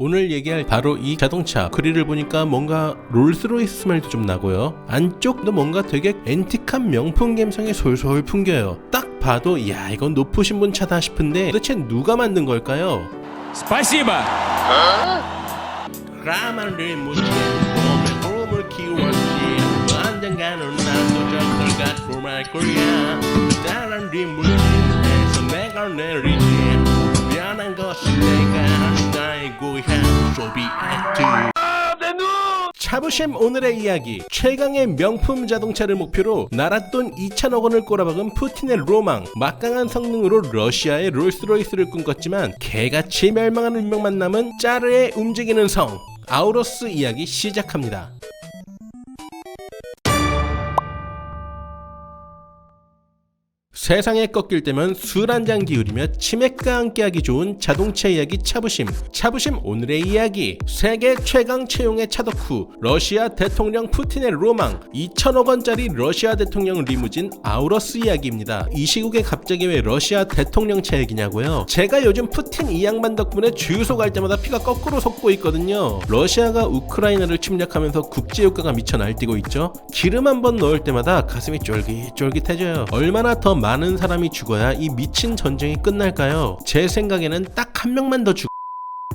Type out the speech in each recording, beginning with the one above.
오늘 얘기할 바로 이 자동차. 그릴을 보니까 뭔가 롤스로이스 스마일도 좀 나고요. 안쪽도 뭔가 되게 앤틱한 명품 감성이 솔솔 풍겨요. 딱 봐도 야 이건 높으신 분 차다 싶은데 도대체 누가 만든 걸까요? 스파시바. 어? 라만을 못해 몸을 키웠지. 언젠가는 나도 저걸 갖고 말 거야. 다른 뒷물질에서 내가 내리지. 미안한 것이 내 고향 소비에트 자부심 오늘의 이야기. 최강의 명품 자동차를 목표로 나랏돈 2천억 원을 꼬라박은 푸틴의 로망. 막강한 성능으로 러시아의 롤스로이스를 꿈꿨지만 개같이 멸망하는 운명만 남은 짜르의 움직이는 성. 아우로스 이야기 시작합니다 세상에 꺾일 때면 술 한 잔 기울이며 치맥과 함께 하기 좋은 자동차 이야기 차부심. 차부심 오늘의 이야기. 세계 최강 채용의 차덕후 러시아 대통령 푸틴의 로망. 2천억 원짜리 러시아 대통령 리무진 아우러스 이야기입니다. 이 시국에 갑자기 왜 러시아 대통령 차 얘기냐고요? 제가 요즘 푸틴 이 양반 덕분에 주유소 갈 때마다 피가 거꾸로 솟고 있거든요. 러시아가 우크라이나를 침략하면서 국제유가가 미쳐 날뛰고 있죠. 기름 한 번 넣을 때마다 가슴이 쫄깃쫄깃해져요. 얼마나 더 많은 사람이 죽어야 이 미친 전쟁이 끝날까요? 제 생각에는 딱 한 명만 더 죽.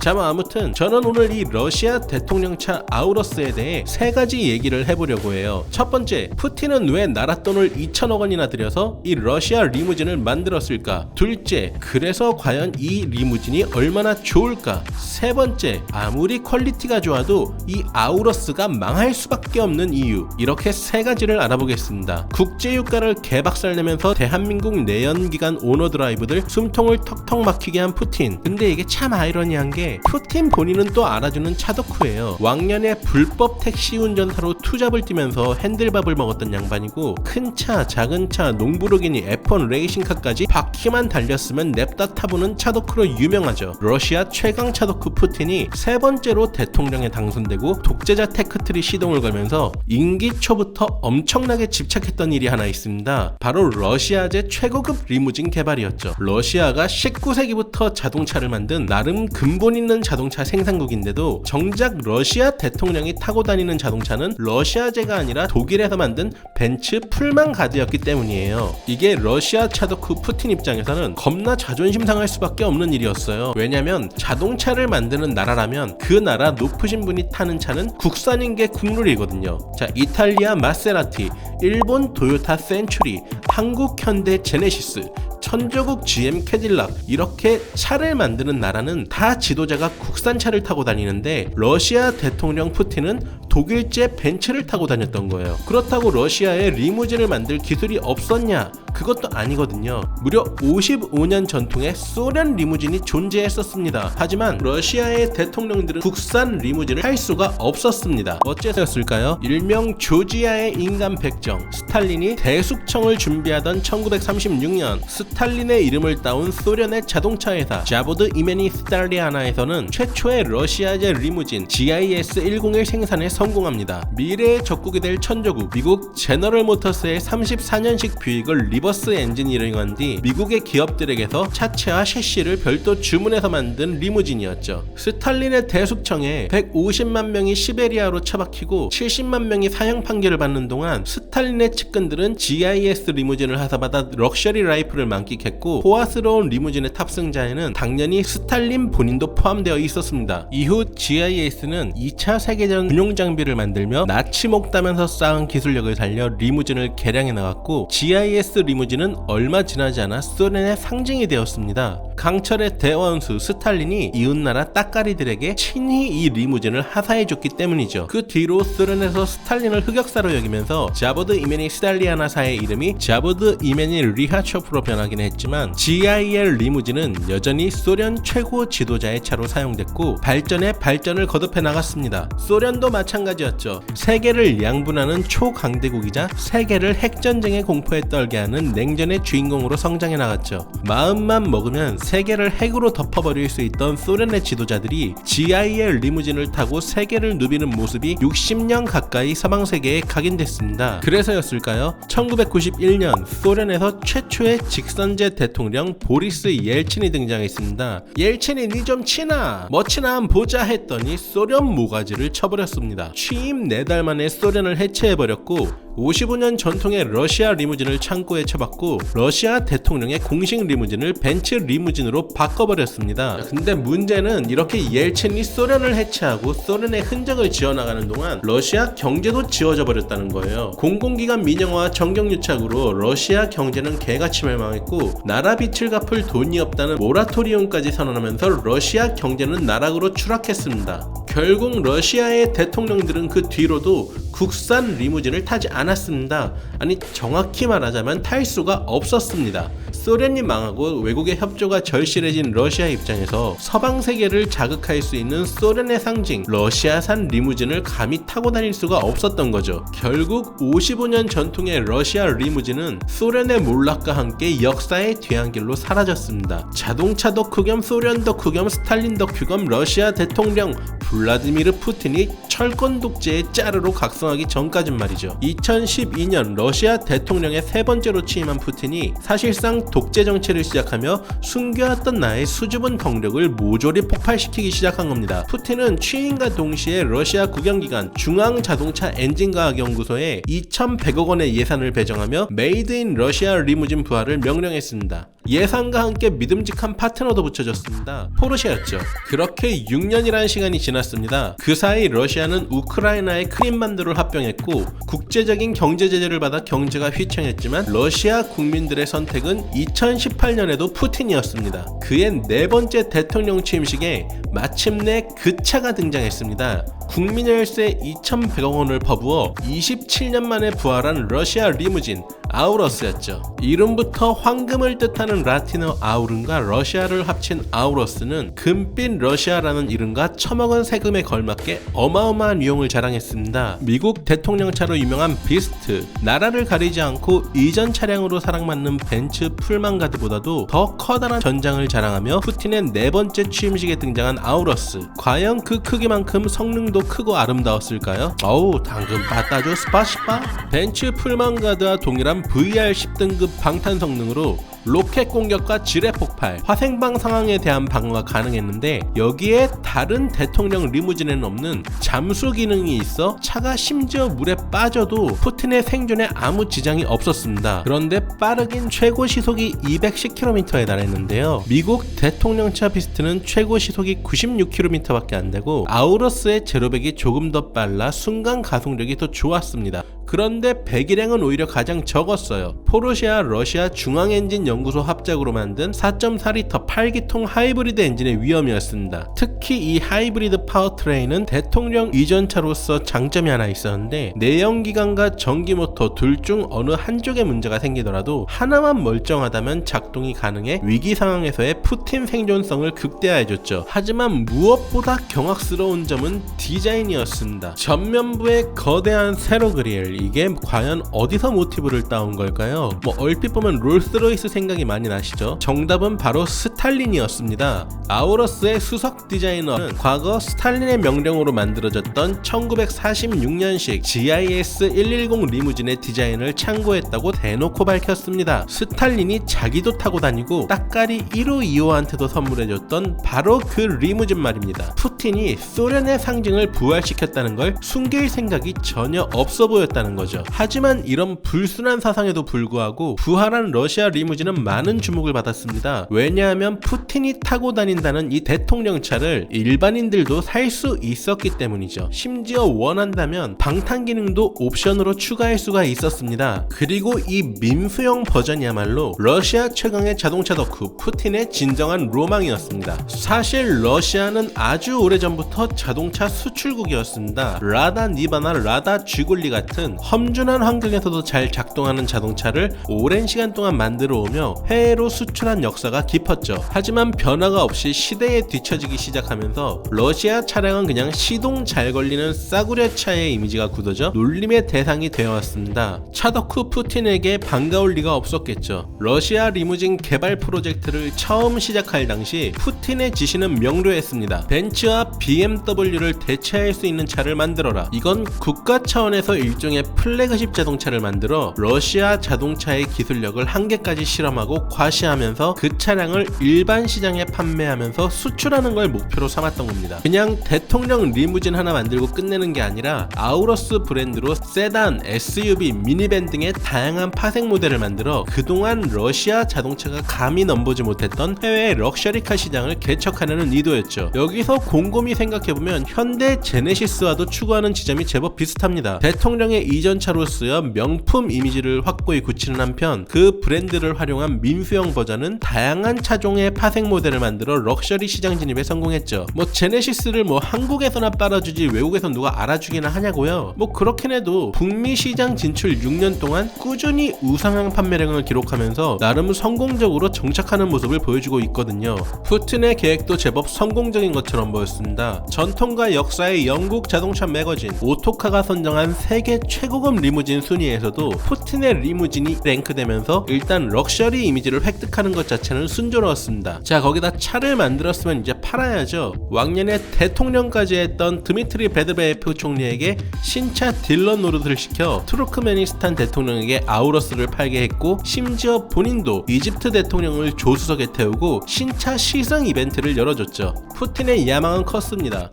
자, 뭐 아무튼 저는 오늘 이 러시아 대통령차 아우러스에 대해 세 가지 얘기를 해보려고 해요. 첫 번째, 푸틴은 왜 나랏돈을 2천억 원이나 들여서 이 러시아 리무진을 만들었을까? 둘째, 그래서 과연 이 리무진이 얼마나 좋을까? 세 번째, 아무리 퀄리티가 좋아도 이 아우러스가 망할 수밖에 없는 이유. 이렇게 세 가지를 알아보겠습니다. 국제유가를 개박살내면서 대한민국 내연기관 오너 드라이브들 숨통을 턱턱 막히게 한 푸틴. 근데 이게 참 아이러니한 게 푸틴 본인은 또 알아주는 차덕후예요. 왕년에 불법 택시 운전사로 투잡을 뛰면서 핸들밥을 먹었던 양반이고 큰 차, 작은 차, 농부르기니 F1 레이싱카까지 바퀴만 달렸으면 냅다 타보는 차덕후로 유명하죠. 러시아 최강 차덕후 푸틴이 세 번째로 대통령에 당선되고 독재자 테크트리 시동을 걸면서 임기 초부터 엄청나게 집착했던 일이 하나 있습니다. 바로 러시아제 최고급 리무진 개발이었죠. 러시아가 19세기부터 자동차를 만든 나름 근본 있는 자동차 생산국인데도 정작 러시아 대통령이 타고 다니는 자동차는 러시아제가 아니라 독일에서 만든 벤츠 풀만 가드였기 때문이에요. 이게 러시아 차덕후 푸틴 입장에서는 겁나 자존심 상할 수밖에 없는 일이었어요. 왜냐면 자동차를 만드는 나라라면 그 나라 높으신 분이 타는 차는 국산인 게 국룰이거든요. 자, 이탈리아 마세라티, 일본 도요타 센츄리, 한국 현대 제네시스, 천조국 GM 캐딜락 이렇게 차를 만드는 나라는 다 지도자가 국산 차를 타고 다니는데 러시아 대통령 푸틴은 독일제 벤츠를 타고 다녔던 거예요. 그렇다고 러시아에 리무진을 만들 기술이 없었냐? 그것도 아니거든요. 무려 55년 전통의 소련 리무진이 존재했었습니다. 하지만 러시아의 대통령들은 국산 리무진을 할 수가 없었습니다. 어째서였을까요? 일명 조지아의 인간 백정 스탈린이 대숙청을 준비하던 1936년 스탈린의 이름을 따온 소련의 자동차 회사 자보드 이메니 스탈리아나에서는 최초의 러시아제 리무진 GIS-101 생산에 성공합니다. 미래의 적국이 될 천조국 미국 제너럴 모터스의 34년식 뷰익을 리버 스 엔지니어링한 뒤 미국의 기업들에게서 차체와 셰시를 별도 주문해서 만든 리무진이었죠. 스탈린의 대숙청에 150만 명이 시베리아로 처박히고 70만 명이 사형 판결을 받는 동안 스탈린의 측근들은 GIS 리무진을 하사받아 럭셔리 라이프를 만끽했고 호화스러운 리무진의 탑승자에는 당연히 스탈린 본인도 포함되어 있었습니다. 이후 GIS는 2차 세계전 군용 장비를 만들며 나치 목다면서 쌓은 기술력을 살려 리무진을 개량해 나갔고 GIS 리무진 은 얼마 지나지 않아 소련의 상징이 되었습니다. 강철의 대원수 스탈린이 이웃나라 따까리들에게 친히 이 리무진을 하사해줬기 때문이죠. 그 뒤로 소련에서 스탈린을 흑역사로 여기면서 자보드 이메니 스탈리아나사의 이름이 자보드 이메니 리하초프로 변하긴 했지만 GIL 리무진은 여전히 소련 최고 지도자의 차로 사용됐고 발전에 발전을 거듭해 나갔습니다. 소련도 마찬가지였죠. 세계를 양분하는 초강대국이자 세계를 핵전쟁의 공포에 떨게 하는 우크라이나는 냉전의 주인공으로 성장해 나갔죠. 마음만 먹으면 세계를 핵으로 덮어버릴 수 있던 소련의 지도자들이 GIL 리무진을 타고 세계를 누비는 모습이 60년 가까이 서방 세계에 각인됐습니다. 그래서였을까요? 1991년 소련에서 최초의 직선제 대통령 보리스 옐친이 등장했습니다. 옐친이 니 좀 치나 멋지나 한 보자 했더니 소련 모가지를 쳐버렸습니다. 취임 4달 만에 소련을 해체해버렸고 55년 전통의 러시아 리무진을 창고에 쳐박고 러시아 대통령의 공식 리무진을 벤츠 리무진으로 바꿔버렸습니다. 근데 문제는 이렇게 옐친이 소련을 해체하고 소련의 흔적을 지어나가는 동안 러시아 경제도 지워져 버렸다는 거예요. 공공기관 민영화와 정경유착으로 러시아 경제는 개같이 멸망했고 나라 빚을 갚을 돈이 없다는 모라토리움까지 선언하면서 러시아 경제는 나락으로 추락했습니다. 결국 러시아의 대통령들은 그 뒤로도 국산 리무진을 타지 않았습니다. 아니 정확히 말하자면 탈 수가 없었습니다. 소련이 망하고 외국의 협조가 절실해진 러시아 입장에서 서방 세계를 자극할 수 있는 소련의 상징 러시아산 리무진을 감히 타고 다닐 수가 없었던 거죠. 결국 55년 전통의 러시아 리무진은 소련의 몰락과 함께 역사의 뒤안길로 사라졌습니다. 자동차 덕후 겸 소련 덕후 겸 스탈린 덕후 겸 러시아 대통령 블라디미르 푸틴이 철권 독재의 짜르로 각성 하기 전까진 말이죠. 2012년 러시아 대통령의 세 번째로 취임한 푸틴이 사실상 독재 정치를 시작하며 숨겨왔던 나의 수줍은 경력을 모조리 폭발시키기 시작한 겁니다. 푸틴은 취임과 동시에 러시아 국영기관 중앙자동차 엔진과학연구소에 2,100억 원의 예산을 배정하며 메이드 인 러시아 리무진 부활을 명령했습니다. 예산과 함께 믿음직한 파트너도 붙여줬습니다. 포르쉐였죠. 그렇게 6년이라는 시간이 지났습니다. 그 사이 러시아는 우크라이나의 크림반도를 합병했고 국제적인 경제 제재를 받아 경제가 휘청했지만 러시아 국민들의 선택은 2018년에도 푸틴이었습니다. 그의 네 번째 대통령 취임식에 마침내 그 차가 등장했습니다. 국민열세 2,100억 원을 퍼부어 27년 만에 부활한 러시아 리무진 아우러스였죠. 이름부터 황금을 뜻하는 라틴어 아우른과 러시아를 합친 아우러스는 금빛 러시아라는 이름과 처먹은 세금에 걸맞게 어마어마한 위용을 자랑했습니다. 미국 대통령차로 유명한 비스트, 나라를 가리지 않고 이전 차량으로 사랑받는 벤츠 풀만가드보다도 더 커다란 전장을 자랑하며 푸틴의 네 번째 취임식에 등장한 아우러스. 과연 그 크기만큼 성능도 크고 아름다웠을까요? 어우 당근 빠따줘 스파시파 벤츠 풀만가드와 동일한 VR 10등급 방탄 성능으로 로켓 공격과 지뢰 폭발, 화생방 상황에 대한 방어가 가능했는데 여기에 다른 대통령 리무진에는 없는 잠수 기능이 있어 차가 심지어 물에 빠져도 푸틴의 생존에 아무 지장이 없었습니다. 그런데 빠르긴 최고 시속이 210km에 달했는데요. 미국 대통령차 비스트는 최고 시속이 96km밖에 안 되고 아우러스의 제로백이 조금 더 빨라 순간 가속력이 더 좋았습니다. 그런데 배기량은 오히려 가장 적었어요. 포르쉐와 러시아 중앙엔진 연구소 합작으로 만든 4.4리터 8기통 하이브리드 엔진의 위험이었습니다. 특히 이 하이브리드 파워트레인은 대통령 이전차로서 장점이 하나 있었는데 내연기관과 전기모터 둘 중 어느 한쪽에 문제가 생기더라도 하나만 멀쩡하다면 작동이 가능해 위기 상황에서의 푸틴 생존성을 극대화해줬죠. 하지만 무엇보다 경악스러운 점은 디자인이었습니다. 전면부의 거대한 세로 그릴 이게 과연 어디서 모티브를 따온 걸까요? 뭐 얼핏 보면 롤스로이스 생각이 많이 나시죠? 정답은 바로 스탈린이었습니다. 아우러스의 수석 디자이너는 과거 스탈린의 명령으로 만들어졌던 1946년식 GIS 110 리무진의 디자인을 참고했다고 대놓고 밝혔습니다. 스탈린이 자기도 타고 다니고 따까리 1호 2호한테도 선물해줬던 바로 그 리무진 말입니다. 푸틴이 소련의 상징을 부활시켰다는 걸 숨길 생각이 전혀 없어 보였다는 거죠. 하지만 이런 불순한 사상에도 불구하고 부활한 러시아 리무진은 많은 주목을 받았습니다. 왜냐하면 푸틴이 타고 다닌다는 이 대통령 차를 일반인들도 살 수 있었기 때문이죠. 심지어 원한다면 방탄 기능도 옵션으로 추가할 수가 있었습니다. 그리고 이 민수형 버전이야말로 러시아 최강의 자동차 덕후 푸틴의 진정한 로망이었습니다. 사실 러시아는 아주 오래전부터 자동차 수출국이었습니다. 라다 니바나 라다 쥐굴리 같은 험준한 환경에서도 잘 작동하는 자동차를 오랜 시간 동안 만들어 오며 해외로 수출한 역사가 깊었죠. 하지만 변화가 없이 시대에 뒤처지기 시작하면서 러시아 차량은 그냥 시동 잘 걸리는 싸구려 차의 이미지가 굳어져 놀림의 대상이 되어왔습니다. 차덕후 푸틴에게 반가울 리가 없었겠죠. 러시아 리무진 개발 프로젝트를 처음 시작할 당시 푸틴의 지시는 명료했습니다. 벤츠와 BMW를 대체할 수 있는 차를 만들어라. 이건 국가 차원에서 일종의 플래그십 자동차를 만들어 러시아 자동차의 기술력을 한계까지 실험하고 과시하면서 그 차량을 일반 시장에 판매하면서 수출하는 걸 목표로 삼았던 겁니다. 그냥 대통령 리무진 하나 만들고 끝내는 게 아니라 아우러스 브랜드로 세단, SUV, 미니밴 등의 다양한 파생 모델을 만들어 그동안 러시아 자동차가 감히 넘보지 못했던 해외 럭셔리카 시장을 개척하려는 의도였죠. 여기서 곰곰이 생각해보면 현대 제네시스와도 추구하는 지점이 제법 비슷합니다. 대통령의 이전 차로 쓰여 명품 이미지를 확고히 굳히는 한편 그 브랜드를 활용한 민수형 버전은 다양한 차종의 파생 모델을 만들어 럭셔리 시장 진입에 성공했죠. 뭐 제네시스를 뭐 한국에서나 빨아주지 외국에서 누가 알아주기나 하냐고요. 뭐 그렇긴 해도 북미 시장 진출 6년 동안 꾸준히 우상향 판매량을 기록하면서 나름 성공적으로 정착하는 모습을 보여주고 있거든요. 푸틴의 계획도 제법 성공적인 것처럼 보였습니다. 전통과 역사의 영국 자동차 매거진 오토카가 선정한 세계 최 고급 리무진 순위에서도 푸틴의 리무진이 랭크되면서 일단 럭셔리 이미지를 획득하는 것 자체는 순조로웠습니다. 자 거기다 차를 만들었으면 이제 팔아야죠. 왕년에 대통령까지 했던 드미트리 베드베예프 총리에게 신차 딜러 노릇을 시켜 투르크메니스탄 대통령에게 아우러스를 팔게 했고 심지어 본인도 이집트 대통령을 조수석에 태우고 신차 시승 이벤트를 열어줬죠. 푸틴의 야망은 컸습니다.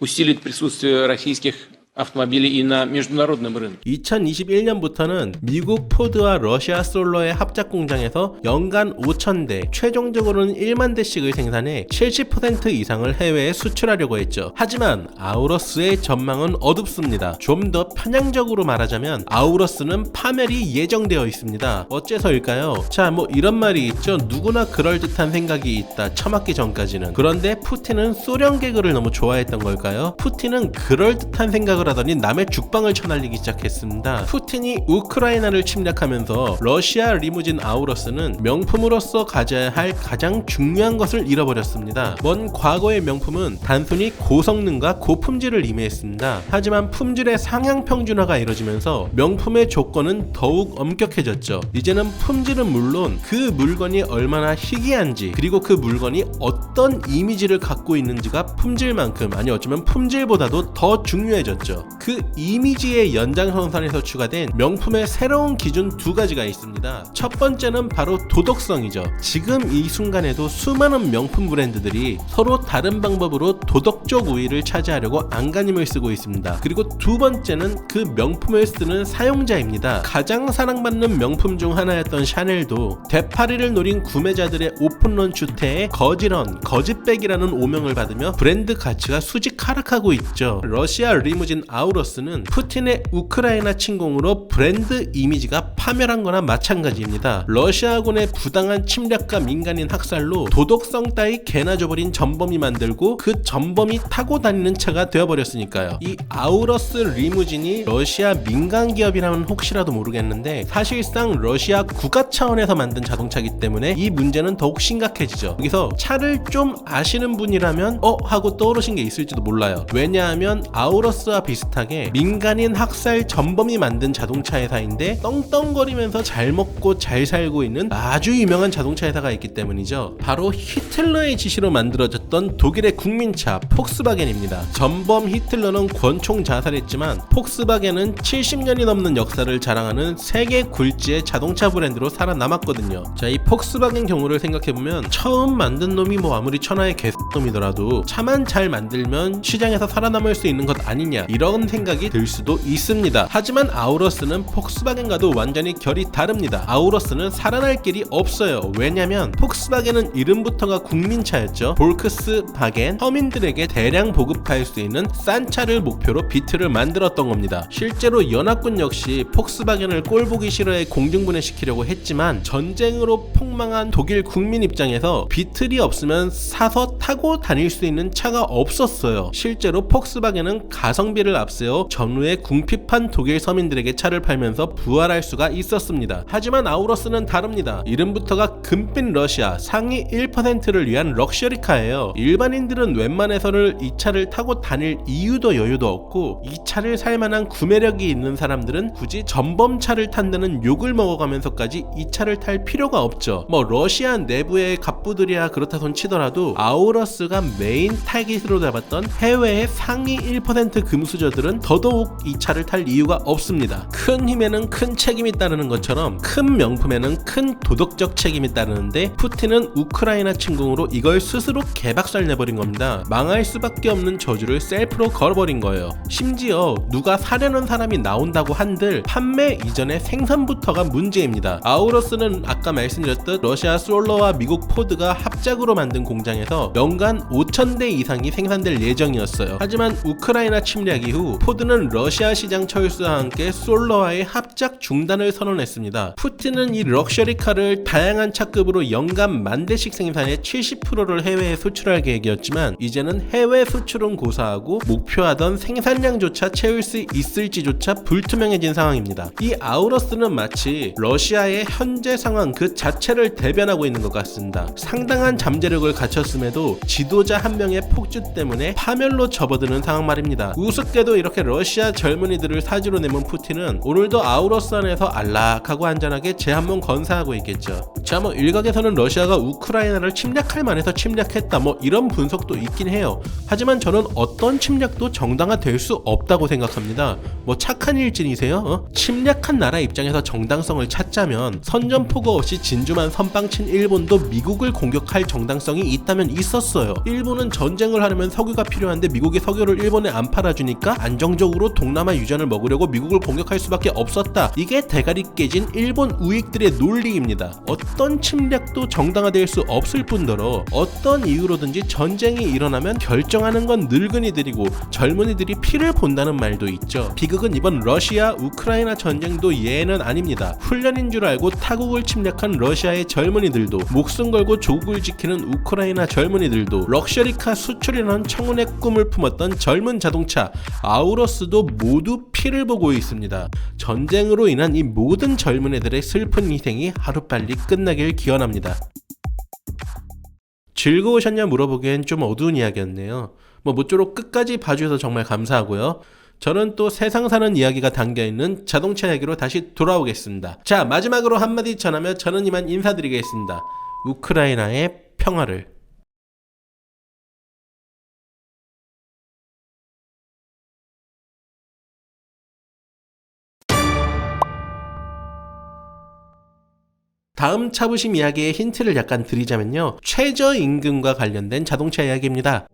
усилить присутствие российских 2021년부터는 미국 포드와 러시아 솔로의 합작 공장에서 연간 5,000대, 최종적으로는 1만 대씩을 생산해 70% 이상을 해외에 수출하려고 했죠. 하지만 아우러스의 전망은 어둡습니다. 좀 더 편향적으로 말하자면 아우러스는 파멸이 예정되어 있습니다. 어째서일까요? 자, 뭐 이런 말이 있죠. 누구나 그럴듯한 생각이 있다. 처맞기 전까지는. 그런데 푸틴은 소련 개그를 너무 좋아했던 걸까요? 푸틴은 그럴듯한 생각을 하더니 남의 죽방을 쳐날리기 시작했습니다. 푸틴이 우크라이나를 침략하면서 러시아 리무진 아우러스는 명품으로서 가져야 할 가장 중요한 것을 잃어버렸습니다. 먼 과거의 명품은 단순히 고성능과 고품질을 의미했습니다. 하지만 품질의 상향 평준화가 이루어지면서 명품의 조건은 더욱 엄격해졌죠. 이제는 품질은 물론 그 물건이 얼마나 희귀한지 그리고 그 물건이 어떤 이미지를 갖고 있는지가 품질만큼 아니 어쩌면 품질보다도 더 중요해졌죠. 그 이미지의 연장선상에서 추가된 명품의 새로운 기준 두 가지가 있습니다. 첫 번째는 바로 도덕성이죠. 지금 이 순간에도 수많은 명품 브랜드들이 서로 다른 방법으로 도덕적 우위를 차지하려고 안간힘을 쓰고 있습니다. 그리고 두 번째는 그 명품을 쓰는 사용자입니다. 가장 사랑받는 명품 중 하나였던 샤넬도 되파리를 노린 구매자들의 오픈런 주태에 거지런, 거짓백이라는 오명을 받으며 브랜드 가치가 수직 하락하고 있죠. 러시아 리무진 아우러스는 푸틴의 우크라이나 침공으로 브랜드 이미지가 파멸한 거나 마찬가지입니다. 러시아군의 부당한 침략과 민간인 학살로 도덕성 따위 개나 줘버린 전범이 만들고 그 전범이 타고 다니는 차가 되어버렸으니까요. 이 아우러스 리무진이 러시아 민간 기업이라면 혹시라도 모르겠는데 사실상 러시아 국가 차원에서 만든 자동차이기 때문에 이 문제는 더욱 심각해지죠. 여기서 차를 좀 아시는 분이라면 어 하고 떠오르신 게 있을지도 몰라요. 왜냐하면 아우러스와 비슷 하게 민간인 학살 전범이 만든 자동차 회사인데 떵떵거리면서 잘 먹고 잘 살고 있는 아주 유명한 자동차 회사가 있기 때문이죠. 바로 히틀러의 지시로 만들어졌 던 독일의 국민차 폭스바겐입니다. 전범 히틀러는 권총 자살했지만 폭스바겐은 70년이 넘는 역사를 자랑하는 세계 굴지의 자동차 브랜드로 살아남았거든요. 자, 이 폭스바겐 경우를 생각해보면 처음 만든 놈이 뭐 아무리 천하의 개놈이더라도 차만 잘 만들면 시장에서 살아남을 수 있는 것 아니냐 이런 생각이 들 수도 있습니다. 하지만 아우러스는 폭스바겐과도 완전히 결이 다릅니다. 아우러스는 살아날 길이 없어요. 왜냐면 폭스바겐은 이름부터가 국민차였죠. 볼크스 폭스바겐 서민들에게 대량 보급할 수 있는 싼 차를 목표로 비트를 만들었던 겁니다. 실제로 연합군 역시 폭스바겐을 꼴보기 싫어해 공중분해시키려고 했지만 전쟁으로 폭망한 독일 국민 입장에서 비틀이 없으면 사서 타고 다닐 수 있는 차가 없었어요. 실제로 폭스바겐은 가성비를 앞세워 전후에 궁핍한 독일 서민들에게 차를 팔면서 부활할 수가 있었습니다. 하지만 아우러스는 다릅니다. 이름부터가 금빛 러시아 상위 1%를 위한 럭셔리카예요. 일반인들은 웬만해서는 이 차를 타고 다닐 이유도 여유도 없고 이 차를 살 만한 구매력이 있는 사람들은 굳이 전범차를 탄다는 욕을 먹어가면서까지 이 차를 탈 필요가 없죠. 뭐 러시아 내부의 갑부들이야 그렇다 손 치더라도 아우러스가 메인 타깃으로 잡았던 해외의 상위 1% 금수저들은 더더욱 이 차를 탈 이유가 없습니다. 큰 힘에는 큰 책임이 따르는 것처럼 큰 명품에는 큰 도덕적 책임이 따르는데 푸틴은 우크라이나 침공으로 이걸 스스로 개 박살 내버린 겁니다. 망할 수밖에 없는 저주를 셀프로 걸어버린 거예요. 심지어 누가 사려는 사람이 나온다고 한들 판매 이전의 생산부터가 문제입니다. 아우러스는 아까 말씀드렸듯 러시아 솔로와 미국 포드가 합작으로 만든 공장에서 연간 5,000대 이상이 생산될 예정이었어요. 하지만 우크라이나 침략 이후 포드는 러시아 시장 철수와 함께 솔로와의 합작 중단을 선언했습니다. 푸틴은 이 럭셔리카를 다양한 차급으로 연간 만 대씩 생산해 70%를 해외에 수출할 계획이었지만 이제는 해외 수출은 고사하고 목표하던 생산량조차 채울 수 있을지조차 불투명해진 상황입니다. 이 아우러스는 마치 러시아의 현재 상황 그 자체를 대변하고 있는 것 같습니다. 상당한 잠재력을 갖췄음에도 지도자 한 명의 폭주 때문에 파멸로 접어드는 상황 말입니다. 우습게도 이렇게 러시아 젊은이들을 사지로 내몬 푸틴은 오늘도 아우러스 안에서 안락하고 안전하게 제한문 건사하고 있겠죠. 자, 뭐 일각에서는 러시아가 우크라이나를 침략할 만해서 침략했다 뭐 이런 분석도 있긴 해요. 하지만 저는 어떤 침략도 정당화될 수 없다고 생각합니다. 뭐 착한 일진이세요? 어? 침략한 나라 입장에서 정당성을 찾자면 선전포고 없이 진주만 선빵친 일본도 미국을 공격할 정당성이 있다면 있었어요. 일본은 전쟁을 하려면 석유가 필요한데 미국이 석유를 일본에 안 팔아주니까 안정적으로 동남아 유전을 먹으려고 미국을 공격할 수밖에 없었다. 이게 대가리 깨진 일본 우익들의 논리입니다. 어떤 침략도 정당화될 수 없을 뿐더러 어떤 이유로든 지 전쟁이 일어나면 결정하는 건 늙은이들이고 젊은이들이 피를 본다는 말도 있죠. 비극은 이번 러시아 우크라이나 전쟁도 예는 아닙니다. 훈련인 줄 알고 타국을 침략한 러시아의 젊은이들도 목숨 걸고 조국을 지키는 우크라이나 젊은이들도 럭셔리카 수출이라는 청운의 꿈을 품었던 젊은 자동차 아우러스도 모두 피를 보고 있습니다. 전쟁으로 인한 이 모든 젊은이들의 슬픈 희생이 하루빨리 끝나길 기원합니다. 즐거우셨냐 물어보기엔 좀 어두운 이야기였네요. 뭐 모쪼록 끝까지 봐주셔서 정말 감사하고요. 저는 또 세상 사는 이야기가 담겨있는 자동차 이야기로 다시 돌아오겠습니다. 자, 마지막으로 한마디 전하며 저는 이만 인사드리겠습니다. 우크라이나의 평화를. 다음 차부심 이야기의 힌트를 약간 드리자면요. 최저임금과 관련된 자동차 이야기입니다.